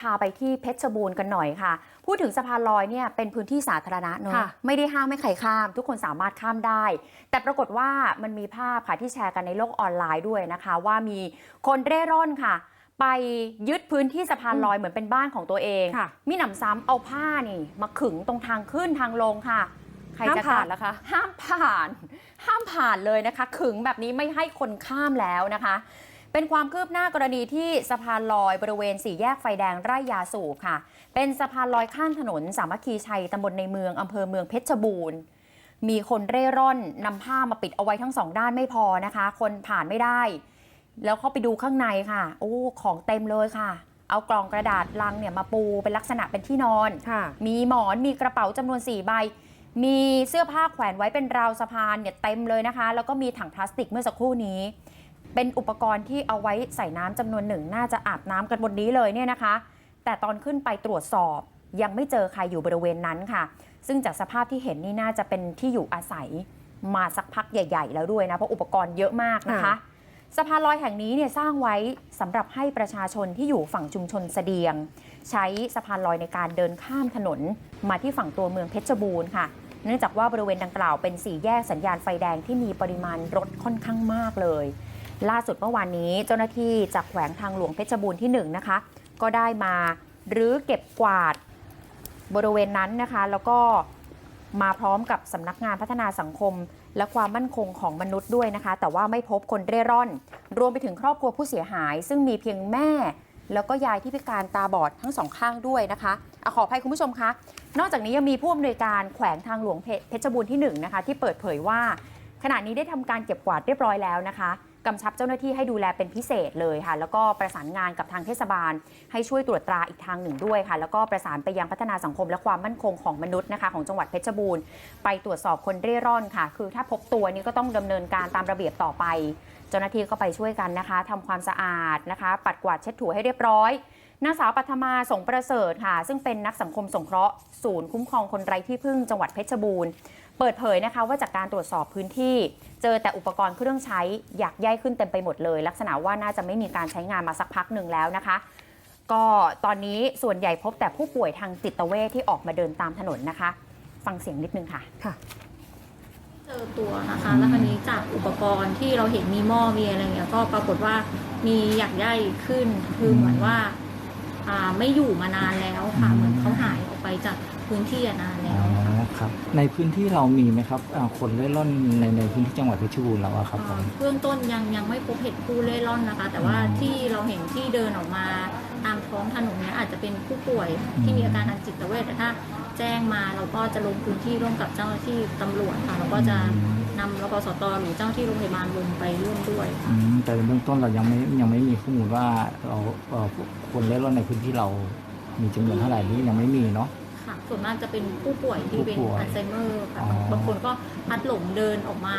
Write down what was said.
พาไปที่เพชรบูรณ์กันหน่อยค่ะ พูดถึงสะพานลอยเนี่ยเป็นพื้นที่สาธารณะเนอะค่ะไม่ได้ห้ามให้ใครข้าม ทุกคนสามารถข้ามได้ แต่ปรากฏว่ามันมีภาพค่ะที่แชร์กันในโลกออนไลน์ด้วยนะคะ ว่ามีคนเร่ร่อนค่ะ ไปยึดพื้นที่สะพานลอยเหมือนเป็นบ้านของตัวเองค่ะมีหนำซ้ำเอาผ้านี่มาขึงตรงทางขึ้นทางลงค่ะใครห้ามจะผ่านกเหรอคะ ห้ามผ่าน ห้ามผ่านเลยนะคะ ขึงแบบนี้ไม่ให้คนข้ามแล้วนะคะ เป็นความคืบหน้ากรณีที่สะพานลอยบริเวณสี่แยกไฟแดงไร่ยาสูบค่ะ เป็นสะพานลอยข้ามถนนสามัคคีชัยตำบลในเมืองอำเภอเมืองเพชรบูรณ์ มีคนเร่ร่อนนำผ้ามาปิดเอาไว้ทั้งสองด้านไม่พอนะคะ คนผ่านไม่ได้ แล้วเข้าไปดูข้างในค่ะ โอ้ของเต็มเลยค่ะ เอากล่องกระดาษลังเนี่ยมาปูเป็นลักษณะเป็นที่นอนค่ะมีหมอนมีกระเป๋าจำนวน4ใบมีเสื้อผ้าแขวนไว้เป็นราวสะพานเนี่ยเต็มเลยนะคะ แล้วก็มีถังพลาสติกเมื่อสักครู่นี้ เป็นอุปกรณ์ที่เอาไว้ใส่น้ำจำนวนหนึ่ง น่าจะอาบน้ำกันบนนี้เลยเนี่ยนะคะ แต่ตอนขึ้นไปตรวจสอบยังไม่เจอใครอยู่บริเวณนั้นค่ะ ซึ่งจากสภาพที่เห็นนี่น่าจะเป็นที่อยู่อาศัยมาสักพักใหญ่ ๆ แล้วด้วยนะ เพราะอุปกรณ์เยอะมากนะคะค่ะสะพานลอยแห่งนี้เนี่ยสร้างไว้สำหรับให้ประชาชนที่อยู่ฝั่งชุมชนเสดียง ใช้สะพานลอยในการเดินข้ามถนน มาที่ฝั่งตัวเมืองเพชรบูรณ์ค่ะ เนื่องจากว่าบริเวณดังกล่าวเป็นสี่แยกสัญญาณไฟแดงที่มีปริมาณรถค่อนข้างมากเลย ล่าสุดเมื่อวานนี้เจ้าหน้าที่จากแขวงทางหลวงเพชรบูรณ์ที่หนึ่งนะคะ ก็ได้มารื้อเก็บกวาดบริเวณนั้นนะคะ แล้วก็มาพร้อมกับสำนักงานพัฒนาสังคม และความมั่นคงของมนุษย์ด้วยนะคะ แต่ว่าไม่พบคนเร่ร่อน รวมไปถึงครอบครัวผู้เสียหาย ซึ่งมีเพียงแม่ แล้วก็ยายที่พิการตาบอดทั้งสองข้างด้วยนะคะอะขออภัยคุณผู้ชมคะ นอกจากนี้ยังมีผู้อำนวยการแขวงทางหลวงเพชรบูรณ์ที่หนึ่งนะคะที่เปิดเผยว่า ขณะนี้ได้ทำการเก็บกวาดเรียบร้อยแล้วนะคะ กำชับเจ้าหน้าที่ให้ดูแลเป็นพิเศษเลยค่ะ แล้วก็ประสานงานกับทางเทศบาล ให้ช่วยตรวจตราอีกทางหนึ่งด้วยค่ะ แล้วก็ประสานไปยังพัฒนาสังคมและความมั่นคงของมนุษย์นะคะของจังหวัดเพชรบูรณ์ไปตรวจสอบคนเร่ร่อนค่ะ คือถ้าพบตัวนี้ก็ต้องดำเนินการตามระเบียบต่อไป เจ้าหน้าที่ก็ไปช่วยกันนะคะทำความสะอาดนะคะ ปัดกวาดเช็ดถูให้เรียบร้อยนางสาวปัทมาสงประเสริฐค่ะ ซึ่งเป็นนักสังคมสงเคราะห์ศูนย์คุ้มครองคนไร้ที่พึ่งจังหวัดเพชรบูรณ์ เปิดเผยนะคะว่าจากการตรวจสอบพื้นที่ เจอแต่อุปกรณ์เครื่องใช้อยากย่ายขึ้นเต็มไปหมดเลย ลักษณะว่าน่าจะไม่มีการใช้งานมาสักพักหนึ่งแล้วนะคะ ก็ตอนนี้ส่วนใหญ่พบแต่ผู้ป่วยทางจิตเวชที่ออกมาเดินตามถนนนะคะ ฟังเสียงนิดนึงค่ะค่ะเจอตัวนะคะแล้วคราวนี้จากอุปกรณ์ที่เราเห็นมีหม้อมีอะไรเงี้ยก็ปรากฏว่ามีหยักใยขึ้นคือเหมือนว่าอ่า ไม่อยู่มานานแล้วค่ะเหมือนเขาหายออกไปจากพื้นที่อะนานอ๋แล้อวครับ ในพื้นที่เรามีไหมครับอ่าคนเล่ร่อนในในพื้นที่จังหวัดเพชรบูรณ์เราอะครับผมอ่าเบื้องต้นยังยังไม่พบเห็นผู้เล่ร่อนนะคะ แต่ว่าอืมที่เราเห็นที่เดินออกมา ตามท้องถนนเนี้ยอาจจะเป็นผู้ป่วยที่มีอาการทางจิตเวชแต่ถ้าแจ้งมาเราก็จะลงพื้นที่ร่วมกับเจ้าหน้าที่ตำรวจค่ะเราก็จะนำรปสตหรือเจ้าหน้าที่โรงพยาบาลลงไปร่วมด้วยอืมแต่ในเบื้องต้นเรายังไม่ยังไม่มีข้อมูลว่าเราเอ่อคนเล่ร่อนในพื้นที่เรามีจำนวนเท่าไหร่นี้ยังไม่มีเนาะ ค่ะส่วนมากจะเป็นผู้ป่วยที่เป็นผู้ป่วยอัลไซเมอร์ค่ะอ๋อ บางคนก็พัดหลงเดินออกมา